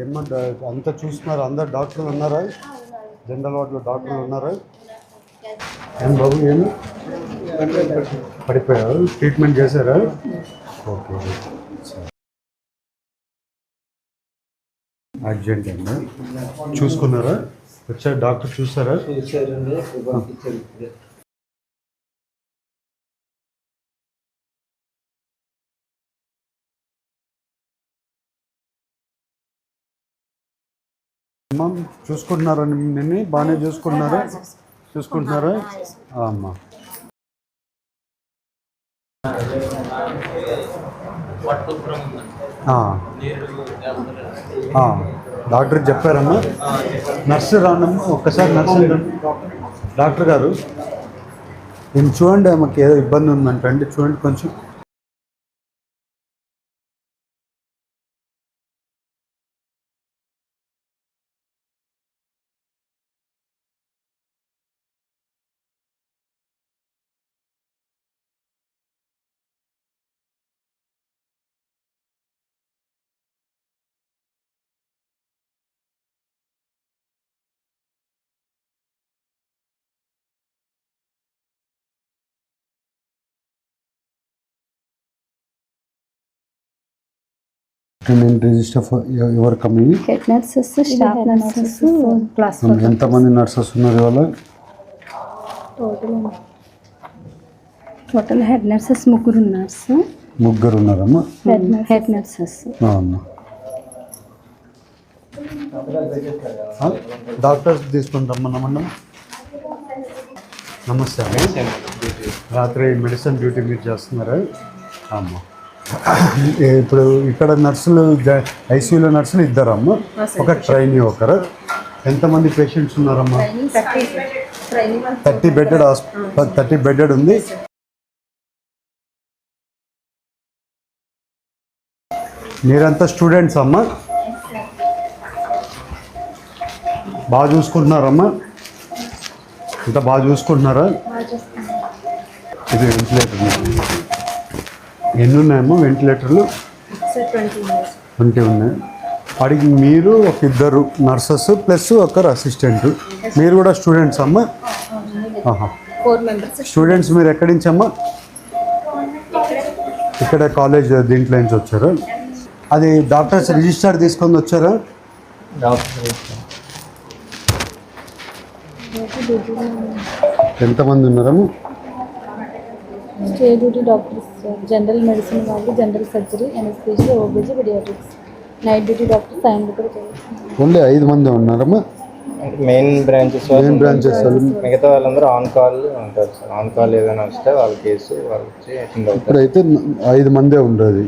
ఏమో అంతా చూస్తున్నారు అందరు డాక్టర్లు ఉన్నారా? జనరల్ వార్డులో డాక్టర్లు ఉన్నారా? ఏం బాబు ఏమి పడిపోయారు? ట్రీట్మెంట్ చేశారా? ఓకే అర్జెంట్ అండి. చూసుకున్నారా? వచ్చారు డాక్టర్ చూసారా? అమ్మ చూసుకుంటున్నారా నిన్ను బాగానే చూసుకుంటున్నారా చూసుకుంటున్నారా ఆ, అమ్మా ఆ. ఆ. డాక్టర్ చెప్పారమ్మా నర్సు రానమ్మా ఒక్కసారి నర్సు. డాక్టర్ గారు నేను చూడండి ఆమెకి ఏదో ఇబ్బంది ఉందంటండి చూడండి కొంచెం నేను register for your company head nurses staff nurses class ఎంతమంది నర్సెస్ ఉన్నారు ఇవాళ? టోటల్ హెడ్ నర్సెస్ ముగ్గురు నర్సు ముగ్గురు ఉన్నారమ్మా హెడ్ నర్సెస్ అవును ఆ? డాక్టర్స్ తీసుకుని రమ్మన్నామన్నా నమస్తే అండి రాత్రి మెడిసిన్ డ్యూటీ మీరు చేస్తున్నారా? అమ్మ. ఇప్పుడు ఇక్కడ నర్సులు ఐసీయూలో నర్సులు ఇద్దరమ్మ. ఒక ట్రైనీ ఒకరు. ఎంతమంది పేషెంట్స్ ఉన్నారమ్మా? Thirty bedded hospital thirty bedded ఉంది. మీరంతా స్టూడెంట్స్ అమ్మా? బాగా చూసుకుంటున్నారమ్మా? ఇంత బాగా చూసుకుంటున్నారా? ఇది వెంటిలేటర్ ఎన్ని ఉన్నాయమ్మా వెంటిలేటర్లు ట్వంటీ ఉన్నాయి. వాడికి మీరు ఒక ఇద్దరు నర్సెస్ ప్లస్ ఒకరు అసిస్టెంట్. మీరు కూడా స్టూడెంట్స్ అమ్మా? స్టూడెంట్స్ మీరు ఎక్కడి నుంచి అమ్మా? ఇక్కడ కాలేజ్ దీంట్లో నుంచి వచ్చారు? అది డాక్టర్స్ రిజిస్టర్ తీసుకొని వచ్చారా? ఎంతమంది ఉన్నారమ్మా? Stay duty doctors general medicine వాళ్ళు general surgery anaesthesia OBG paediatrics night duty doctor సాయం కూడా చేస్తారు ఓన్లీ ఐదు మంది ఉన్నారమ్మా? మెయిన్ బ్రాంచెస్ మెయిన్ బ్రాంచెస్ మిగతా వాళ్ళందరూ ఆన్ కాల్ ఉంటారు సార్. ఆన్ కాల్ ఏదైనా వస్తే వాళ్ళ కేసు వాళ్ళు వచ్చి అటెండ్ అవుతారు. ఇప్పుడైతే ఐదు మందే ఉండేది.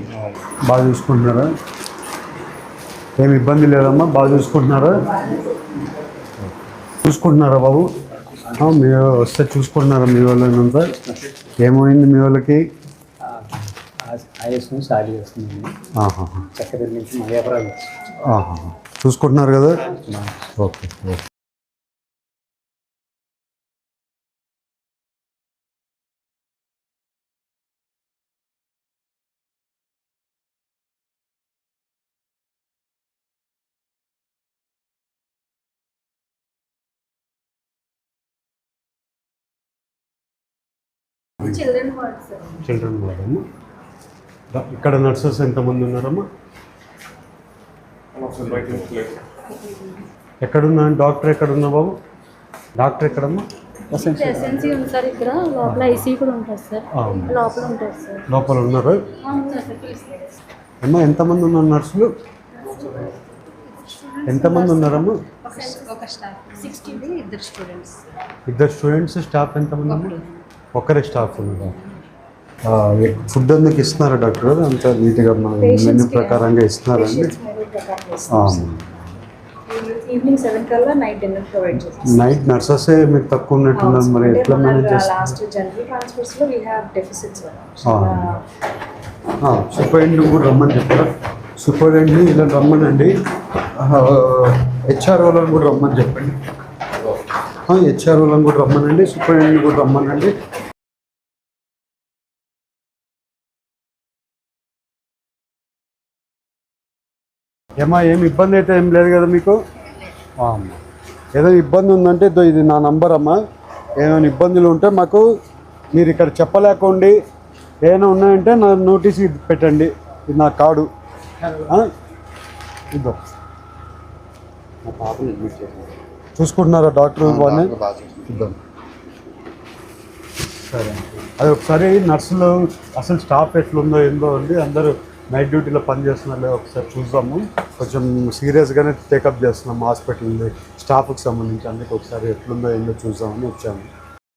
బాగా చూసుకుంటున్నారా? ఏమి ఇబ్బంది లేదమ్మా? బాగా చూసుకుంటున్నారా? చూసుకుంటున్నారా బాబు? మీ వస్తే చూసుకుంటున్నారా మీ వాళ్ళనంతా ఏమైంది మీ వాళ్ళకి? ఆయాసం సాలి వస్తుంది ఆహాహా. చక్కెర నుంచి. చూసుకుంటున్నారు కదా? Okay okay. చిల్డ్రన్ వార్డ్ డా- ఇక్కడ నర్సెస్ ఎంతమంది ఉన్నారమ్మా? ఎక్కడున్నా? డాక్టర్ ఎక్కడున్నా బాబు? డాక్టర్ ఎక్కడమ్మా? లోపల ఉన్నారు? అమ్మా ఎంతమంది ఉన్నారు నర్సులు? ఎంతమంది ఉన్నారమ్మా? ఇద్దరు స్టూడెంట్స్. ఇద్దరు స్టూడెంట్స్ స్టాఫ్ ఎంతమంది ఒకరే స్టాఫ్ ఉన్నారు ఫుడ్ అందుకు ఇస్తున్నారా డాక్టర్? గారు అంత నీట్గా మెనూ ప్రకారంగా ఇస్తున్నారండి. ఆ. ఈవినింగ్ సెవెన్ కల్లా నైట్ డిన్నర్ ప్రొవైడ్ చేస్తాం నైట్ నర్సెసే మీకు తక్కువ ఉన్నట్టున్నారు మరి ఎట్లా మేనేజ్ చేస్తారు లాస్ట్ జనరల్ ట్రాన్స్ఫర్స్లో వీ హ్యావ్ డెఫిసిట్స్ ఆ. సూపరింటెండెంట్ కూడా రమ్మని చెప్పారు. సూపరింటెండెంట్ని ఇలా రమ్మనండి. హెచ్ఆర్ వాళ్ళని కూడా రమ్మని చెప్పండి. హెచ్ఆర్ వాళ్ళని కూడా రమ్మనండి. సూపరింటెండెంట్ కూడా రమ్మనండి. ఏమా ఏం ఇబ్బంది అయితే ఏం లేదు కదా మీకు? అమ్మ. ఏదైనా ఇబ్బంది ఉందంటే ఇదో నా నంబర్ అమ్మా. ఏమైనా ఇబ్బందులు ఉంటే మాకు మీరు ఇక్కడ చెప్పలేకండి ఏమైనా ఉన్నాయంటే నా నోటీస్ ఇది పెట్టండి. ఇది నా కార్డు. ఆ? ఇదో. మా పాపని అడ్మిట్ చేశాను చూసుకుంటున్నారా డాక్టర్. ఇద్దాం. సరే. అది ఒకసారి నర్సులు అసలు స్టాఫ్ ఎట్లుందో ఏందో అండి అందరూ నైట్ డ్యూటీలో పనిచేస్తున్నారో ఒకసారి చూద్దాము. కొంచెం సీరియస్గానే టేకప్ చేస్తున్నాం. హాస్పిటల్ స్టాఫ్కి సంబంధించి అందుకే ఒకసారి ఎట్లుందో ఏందో చూద్దామని వచ్చాము.